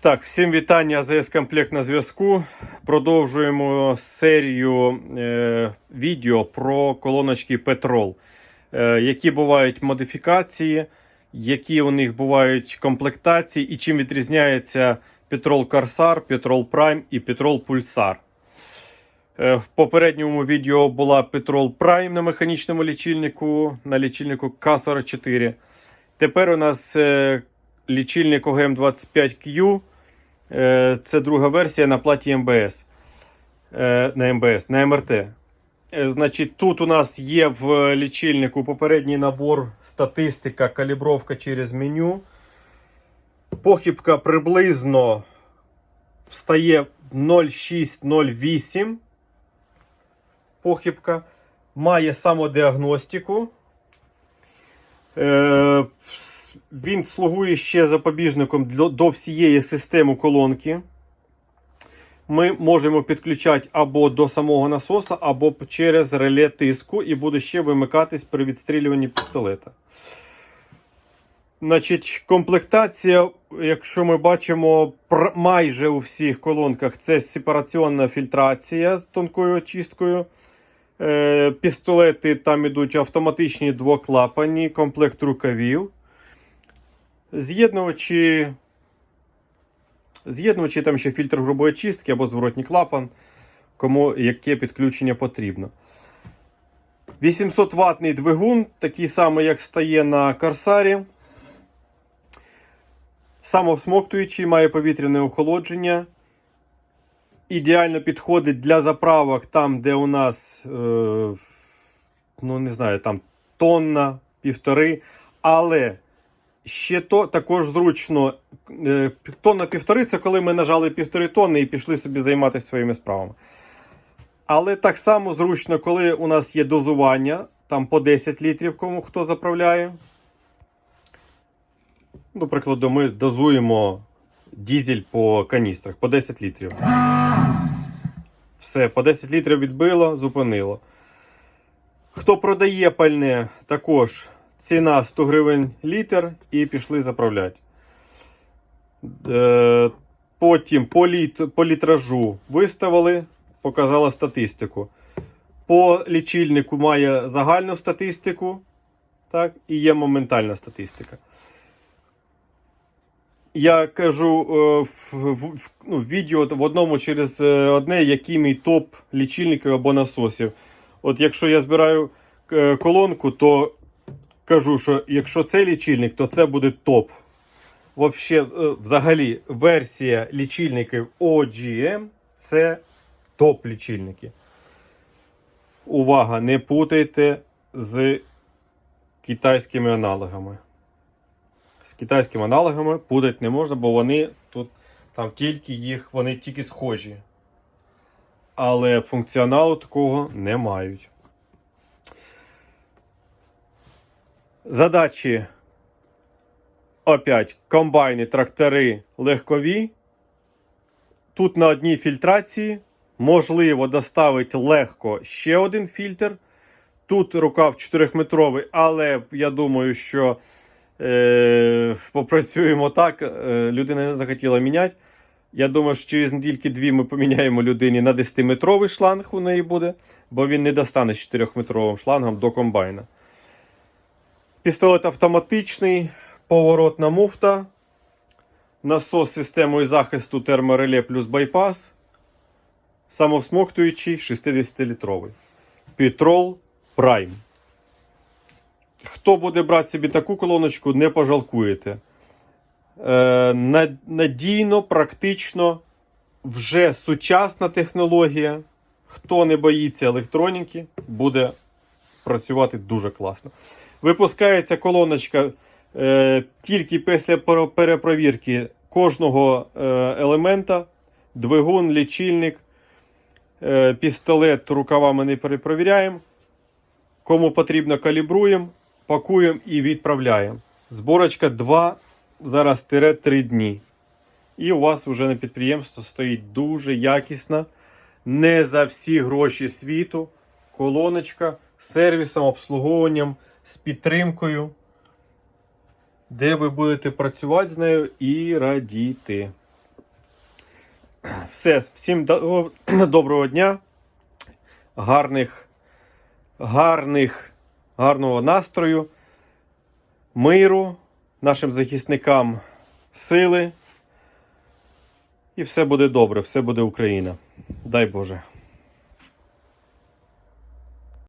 Так, всім вітання АЗС Комплект на зв'язку. Продовжуємо серію е, відео про колоночки Petrol, е, які бувають модифікації, які у них бувають комплектації і чим відрізняється Petrol Corsair, Petrol Prime і Petrol Pulsar. Е, в попередньому відео була Petrol Prime на механічному лічильнику, на лічильнику K44. Тепер у нас е, лічильник OGM25Q. Е, Це друга версія на платі МБС. Е, На МБС, на МРТ. Е, Значить, тут у нас є в лічильнику попередній набор, статистика, калібровка через меню. Похибка приблизно встає 0,608. Похибка. Має самодіагностику. Е, він слугує ще запобіжником до, всієї системи колонки. Ми можемо підключати або до самого насоса, або через реле тиску, і буде ще вимикатись при відстрілюванні пістолета. Значить, комплектація, якщо ми бачимо майже у всіх колонках, це сепараційна фільтрація з тонкою очисткою. Е, пістолети там ідуть автоматичні двоклапані, комплект рукавів. З'єднувачі. З'єднувачі там ще фільтр грубої чистки або зворотній клапан, кому яке підключення потрібно. 800 ватний двигун, такий самий, як стає на Корсарі. Самовсмоктуючий, має повітряне охолодження. Ідеально підходить для заправок там, де у нас, е, ну не знаю, там тонна, півтори. Але ще то також зручно. Е, тонна півтори це коли ми нажали півтори тонни і пішли собі займатися своїми справами. Але так само зручно, коли у нас є дозування, там по 10 літрів, кому хто заправляє. До прикладу, ми дозуємо дізель по каністрах по 10 літрів. Все, по 10 літрів відбило, зупинило. Хто продає пальне, також ціна 100 гривень літр і пішли заправляти. Е, потім по, літ, по літражу виставили, показала статистику. По лічильнику має загальну статистику, так, і є моментальна статистика. Я кажу е, в, в, ну, відео в одному через е, одне, який мій топ лічильників або насосів. От якщо я збираю колонку, то кажу, що якщо це лічильник, то це буде топ. Вообще, е, взагалі, версія лічильників OGM це топ лічильники. Увага, не путайте з китайськими аналогами. З китайськими аналогами путати не можна, бо вони тут там тільки їх, вони тільки схожі. Але функціоналу такого не мають. Задачі опять комбайни, трактори легкові. Тут на одній фільтрації можливо доставити легко ще один фільтр. Тут рукав 4-метровий, але я думаю, що е, попрацюємо так. Е, людина не захотіла міняти. Я думаю, що через недільки дві ми поміняємо людині на 10-метровий шланг у неї буде, бо він не достане 4-метровим шлангом до комбайна. Пістолет автоматичний, поворотна муфта, насос системою захисту термореле плюс байпас, самовсмоктуючий 60-літровий. Petrol Prime. Хто буде брати собі таку колоночку, не пожалкуєте. Е, надійно, практично, вже сучасна технологія. Хто не боїться електроніки, буде працювати дуже класно. Випускається колоночка е, тільки після перепровірки кожного е, елемента, двигун, лічильник, е, пістолет рукавами не перепровіряємо. Кому потрібно, калібруємо, пакуємо і відправляємо. Зборочка 2 зараз тире 3 дні. І у вас вже на підприємство стоїть дуже якісна, не за всі гроші світу, колоночка з сервісом, обслуговуванням, з підтримкою, де ви будете працювати з нею і радіти. Все, всім доброго дня, гарних, гарних, гарного настрою, миру, нашим захисникам сили. І все буде добре, все буде Україна. Дай Боже.